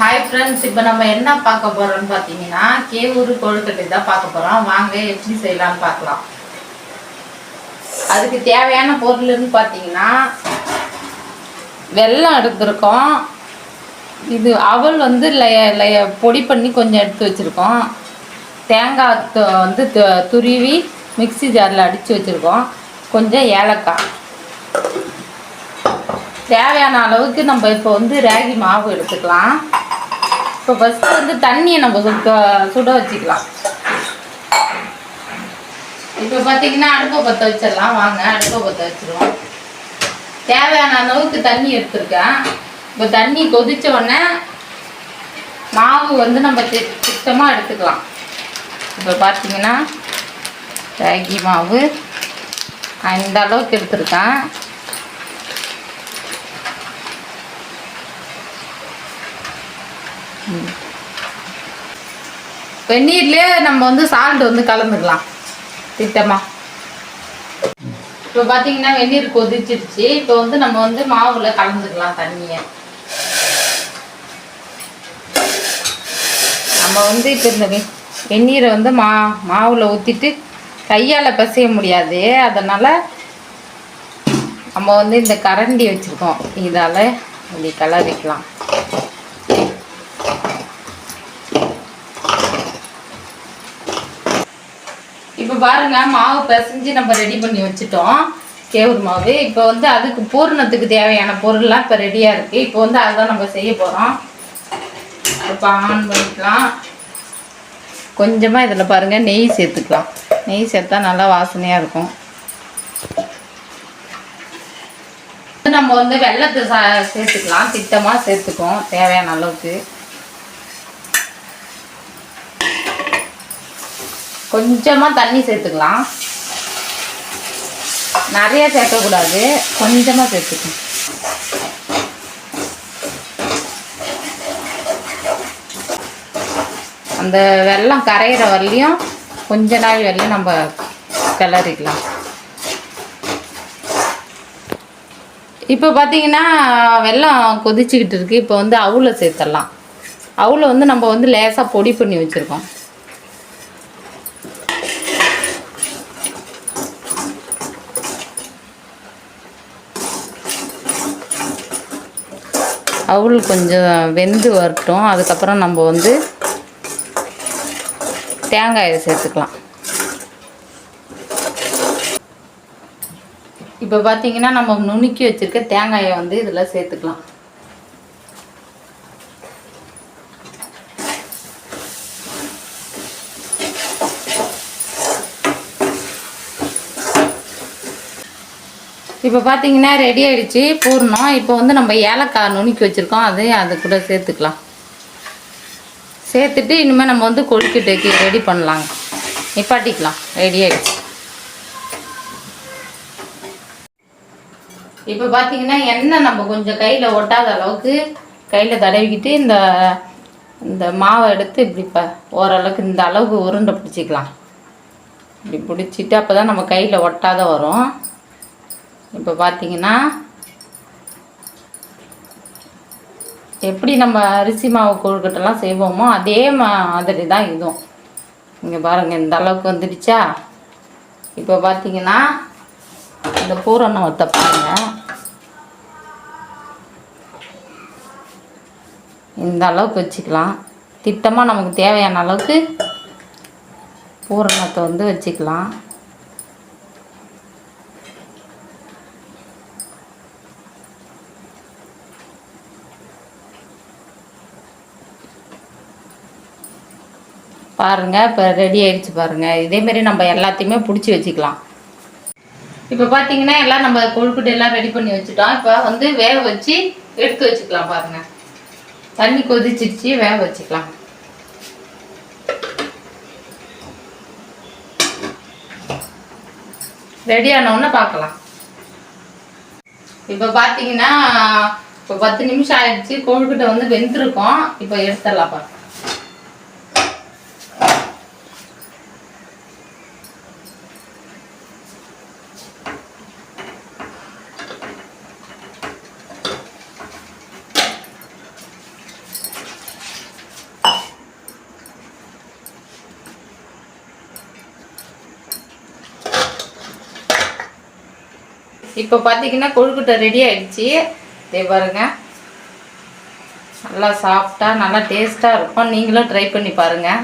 Hi friends இப்போ நம்ம என்ன பார்க்க போகிறோம்னு பார்த்தீங்கன்னா கேவூர் கொழுக்கட்டை தான் பார்க்க போகிறோம் வாங்க எப்படி செய்யலாம்னு பார்க்கலாம். அதுக்கு தேவையான பொருள்னு பார்த்தீங்கன்னா வெல்லம் எடுத்திருக்கோம். இது அவல் வந்து லய லய பொடி பண்ணி கொஞ்சம் எடுத்து வச்சுருக்கோம். தேங்காய் வந்து துருவி மிக்ஸி ஜாரில் அடித்து வச்சுருக்கோம். கொஞ்சம் ஏலக்காய். தேவையான அளவுக்கு நம்ம இப்போ வந்து ராகி மாவு எடுத்துக்கலாம். இப்போ ஃபஸ்ட்டு வந்து தண்ணியை நம்ம சுட சுட வச்சுக்கலாம். இப்போ பார்த்தீங்கன்னா அடுப்பை பற்ற வச்சிடலாம். வாங்க அடுப்பை பற்ற வச்சிருவோம். தேவையான அளவுக்கு தண்ணி எடுத்துருக்கேன். இப்போ தண்ணி கொதித்த உடனே மாவு வந்து நம்ம சுத்தமாக திட்டமாக எடுத்துக்கலாம். இப்போ பார்த்தீங்கன்னா ராகி மாவு இந்த அளவுக்கு எடுத்துருக்கேன். வெந்நீர்லேயே நம்ம வந்து சால்ட் வந்து கலந்துக்கலாம். திட்டமாக இப்போ பார்த்தீங்கன்னா வெந்நீர் கொதிச்சிருச்சு. இப்போ வந்து நம்ம வந்து மாவில் கலந்துக்கலாம் தண்ணியை. நம்ம வந்து இப்போ இந்த வெ- வெந்நீரை வந்து மா மாவில் ஊற்றிட்டு கையால் பிசைய முடியாது. அதனால் நம்ம வந்து இந்த கரண்டி வச்சுருக்கோம். இதால் இப்படி கலரிக்கலாம் இப்போ பாருங்க மாவு பிசைஞ்சு நம்ம ரெடி பண்ணி வச்சுட்டோம். கேவுர் மாவு. இப்போ வந்து அதுக்கு பூரணத்துக்கு தேவையான பொருள்லாம் இப்போ ரெடியாக இருக்குது இப்போ வந்து அதுதான் நம்ம செய்ய போகிறோம் இப்போ ஆன் பண்ணிக்கலாம். கொஞ்சமாக இதில் பாருங்கள் நெய் சேர்த்துக்கலாம். நெய் சேர்த்தா நல்லா வாசனையாக இருக்கும். நம்ம வந்து வெள்ளத்தை சா சேர்த்துக்கலாம். திட்டமாக சேர்த்துக்குவோம் தேவையான அளவுக்கு. கொஞ்சமாக தண்ணி சேர்த்துக்கலாம். நிறைய சேர்க்கக்கூடாது. கொஞ்சமாக சேர்த்துக்கணும் அந்த வெல்லம் கரையிற வரலையும் கொஞ்ச நாள் வரலையும் நம்ம கிளறிக்கலாம். இப்போ பார்த்தீங்கன்னா வெள்ளம் கொதிச்சுக்கிட்டு இருக்கு. இப்போ வந்து அவுளை சேர்த்துடலாம். அவுளை வந்து நம்ம வந்து லேசாக பொடி பண்ணி வச்சுருக்கோம். அவுள் கொஞ்சம் வெந்து வரட்டும். அதுக்கப்புறம் நம்ம வந்து தேங்காயை சேர்த்துக்கலாம். இப்போ பார்த்தீங்கன்னா நம்ம நுணுக்கி வச்சிருக்க தேங்காயை வந்து இதில் சேர்த்துக்கலாம். இப்போ பார்த்தீங்கன்னா ரெடி ஆகிடுச்சு பூர்ணம். இப்போ வந்து நம்ம ஏலக்காய் நுணுக்கி வச்சுருக்கோம். அது அது கூட சேர்த்துக்கலாம். சேர்த்துட்டு இனிமேல் நம்ம வந்து கொழுக்கிட்டு ரெடி பண்ணலாங்க. நிப்பாட்டிக்கலாம். ரெடி ஆகிடுச்சு இப்போ பார்த்தீங்கன்னா எண்ணெய் நம்ம கொஞ்சம் கையில் ஒட்டாத அளவுக்கு கையில் தடவிக்கிட்டு இந்த இந்த மாவை எடுத்து இப்படி இப்போ ஓரளவுக்கு இந்த அளவுக்கு உருண்டை பிடிச்சிக்கலாம். இப்படி பிடிச்சிட்டு அப்போ தான் நம்ம கையில் ஒட்டாத வரும். இப்போ பார்த்தீங்கன்னா எப்படி நம்ம அரிசி மாவு கொழுக்கட்டெல்லாம் செய்வோமோ அதே மாதிரி தான் இதுவும். இங்கே பாருங்கள் இந்த அளவுக்கு வந்துடுச்சா? இப்போ பார்த்தீங்கன்னா இந்த பூரணம் ஒத்த இந்த அளவுக்கு வச்சுக்கலாம். திட்டமாக நமக்கு தேவையான அளவுக்கு பூரணத்தை வந்து வச்சுக்கலாம். பாருங்கள் இப்போ ரெடி ஆகிடுச்சு பாருங்கள் இதேமாரி நம்ம எல்லாத்தையுமே பிடிச்சி வச்சுக்கலாம். இப்போ பார்த்தீங்கன்னா எல்லாம் நம்ம கொழுக்கட்டை எல்லாம் ரெடி பண்ணி வச்சுட்டோம். இப்போ வந்து வேக வச்சு எடுத்து வச்சுக்கலாம் பாருங்கள் தண்ணி கொதிச்சிருச்சு வேக வச்சுக்கலாம். ரெடி ஆனவுடனே பார்க்கலாம் இப்போ பார்த்தீங்கன்னா இப்போ பத்து நிமிஷம் ஆயிடுச்சு. கொழுக்கட்டை வந்து வெந்திருக்கோம். இப்போ எடுத்துடலாம் பாருங்க. இப்போ பார்த்தீங்கன்னா கொழுக்கட்டை ரெடி ஆகிடுச்சி இதே பாருங்க. நல்லா சாஃப்டாக நல்லா டேஸ்ட்டாக இருக்கும். நீங்களும் ட்ரை பண்ணி பாருங்கள்